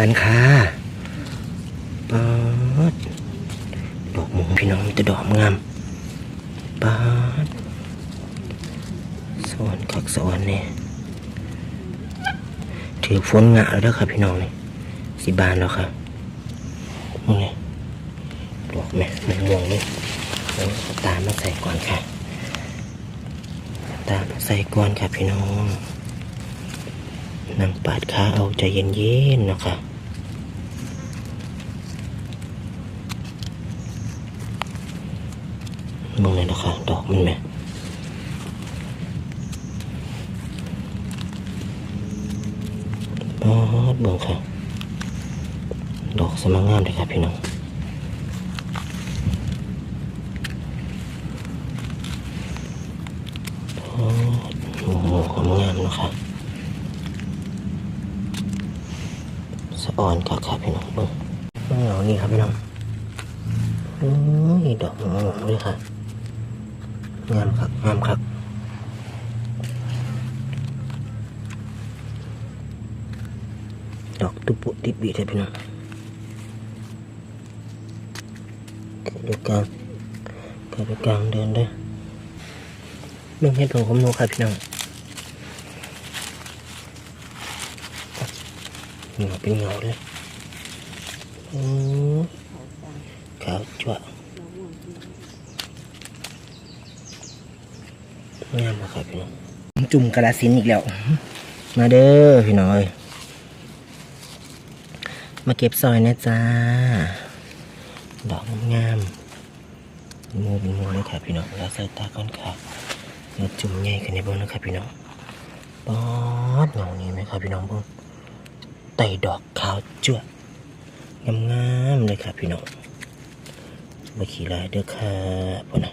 กันค่ะปาดดอกมูพี่น้องมีแต่ดอกงามปาดสวรรค์คักสวรรค์เนี่ยถือฝนงะแล้วครับพี่น้องนี่สิบานแล้วครับมึงนี่ดอกแม่ม่วงๆเลยเอาตามมาใส่ก่อนค่ะ ตามมาใส่ก่อนค่ะพี่น้อง นั่งปาดขาเอาใจเย็นๆนะคะมองเลยนะคะดอกมันไหมปาดเบิ่งค่ะ ดอกสมังงามเลยค่ะพี่น้องโอ้โหความงามนะคะ สะอ่อนครับครับพี่น้องเบิ้งเบิ้งเหงานี่ครับพี่น้องโอ้ยดอกหอมเลยค่ะงามครับงามครับดอกตุปุติบีเลยพี่น้องเกิดอยู่กลางเกิดอยู่กลางเดินด้อเบิ่งเห็ดของผมโนครับพี่น้อง เงาเป็นเงาเลยอืมขาวจั่วงามมากครับพี่น้องจุ่มกระสินอีกแล้ว มาเด้อพี่น้อยมาเก็บซอยนะจ้า ดอกงามมูเป็นมูเลยครับพี่น้องแล้วใส่ตาก่อนค่ะแล้วจุ่มใหญ่กันในเบ้างนะครับพี่น้องป๊อดเงานี้ไหมครับพี่น้องเบ้าง ไต่ดอกขาวจั่วงามๆเลยครับพี่น้องมาขี่ลายเด้อค่ะพ่อนะ